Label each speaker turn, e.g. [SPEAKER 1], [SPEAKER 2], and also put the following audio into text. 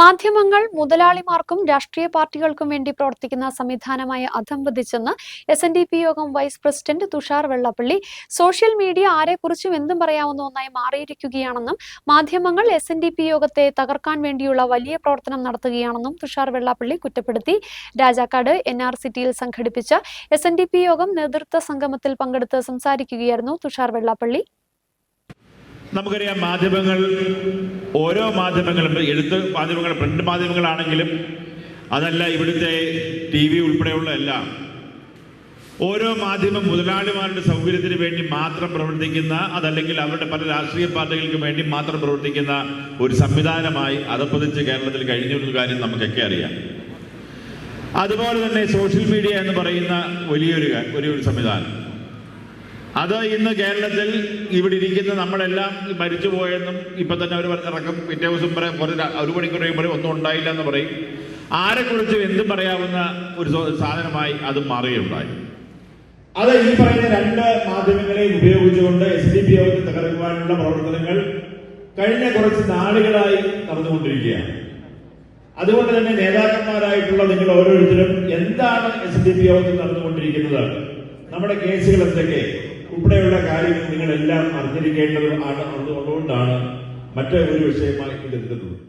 [SPEAKER 1] മാധ്യമങ്ങൾ മുതലാളിമാർക്കും രാഷ്ട്രീയ പാർട്ടികൾക്കും വേണ്ടി പ്രവർത്തിക്കുന്ന സംവിധാനമായി അധംവദിച്ചെന്ന് എസ് എൻ ഡി പി യോഗം vice president Thushar Vellappally. Social media ആരെക്കുറിച്ചും എന്തും പറയാവുന്ന ഒന്നായി മാറിയിരിക്കുകയാണെന്നും മാധ്യമങ്ങൾ എസ് എൻ ഡി പി യോഗത്തെ തകർക്കാൻ വേണ്ടിയുള്ള വലിയ പ്രവർത്തനം നടത്തുകയാണെന്നും തുഷാർ വെള്ളാപ്പള്ളി കുറ്റപ്പെടുത്തി. രാജാക്കാട് എൻ ആർ സിറ്റിയിൽ സംഘടിപ്പിച്ച എസ് എൻ ഡി പി യോഗം നേതൃത്വ സംഗമത്തിൽ പങ്കെടുത്ത് സംസാരിക്കുകയായിരുന്നു തുഷാർ വെള്ളാപ്പള്ളി.
[SPEAKER 2] നമുക്കറിയാം മാധ്യമങ്ങൾ ഓരോ മാധ്യമങ്ങളും എഴുത്ത് മാധ്യമങ്ങൾ പ്രിന്റ് മാധ്യമങ്ങളാണെങ്കിലും അതല്ല ഇവിടുത്തെ ടി വി ഉൾപ്പെടെയുള്ള എല്ലാം. ഓരോ മാധ്യമ മുതലാളിമാരുടെ സൗകര്യത്തിന് വേണ്ടി മാത്രം പ്രവർത്തിക്കുന്ന അതല്ലെങ്കിൽ അവരുടെ പല രാഷ്ട്രീയ പാർട്ടികൾക്ക് വേണ്ടി മാത്രം പ്രവർത്തിക്കുന്ന ഒരു സംവിധാനമായി അതപ്പതിച്ച് കേരളത്തിൽ കഴിഞ്ഞു ഒരു കാര്യം നമുക്കൊക്കെ അറിയാം. അതുപോലെ തന്നെ സോഷ്യൽ മീഡിയ എന്ന് പറയുന്ന വലിയൊരു ഒരു സംവിധാനം. അത് ഇന്ന് കേരളത്തിൽ ഇവിടെ ഇരിക്കുന്ന നമ്മളെല്ലാം മരിച്ചുപോയെന്നും ഇപ്പൊ തന്നെ അവർ ഇറക്കും. പിറ്റേ ദിവസം പറയാം കുറച്ച് ഒരു മണിക്കൂർ കഴിയുമ്പോൾ ഒന്നും ഉണ്ടായില്ല എന്ന് പറയും. ആരെക്കുറിച്ചും എന്തും പറയാവുന്ന ഒരു സാധനമായി അത് മാറുകയുണ്ടായി. അത് ഈ പറയുന്ന രണ്ട് മാധ്യമങ്ങളെയും ഉപയോഗിച്ചുകൊണ്ട് എസ് ഡി പി യോഗത്തിൽ തകർക്കുവാനുള്ള പ്രവർത്തനങ്ങൾ കഴിഞ്ഞ കുറച്ച് നാളുകളായി നടന്നുകൊണ്ടിരിക്കുകയാണ്. അതുകൊണ്ട് തന്നെ നേതാക്കന്മാരായിട്ടുള്ള നിങ്ങൾ ഓരോരുത്തരും എന്താണ് എസ് ഡി പി യോഗത്തിൽ നടന്നുകൊണ്ടിരിക്കുന്നത്? നമ്മുടെ കേസുകൾ എന്തൊക്കെ? ഉൾപ്പെടെയുള്ള കാര്യങ്ങൾ നിങ്ങളെല്ലാം അറിഞ്ഞിരിക്കേണ്ടത് ആണ്. അതുകൊണ്ടാണ് മറ്റേ ഒരു വിഷയമായി ഇതെടുക്കുന്നത്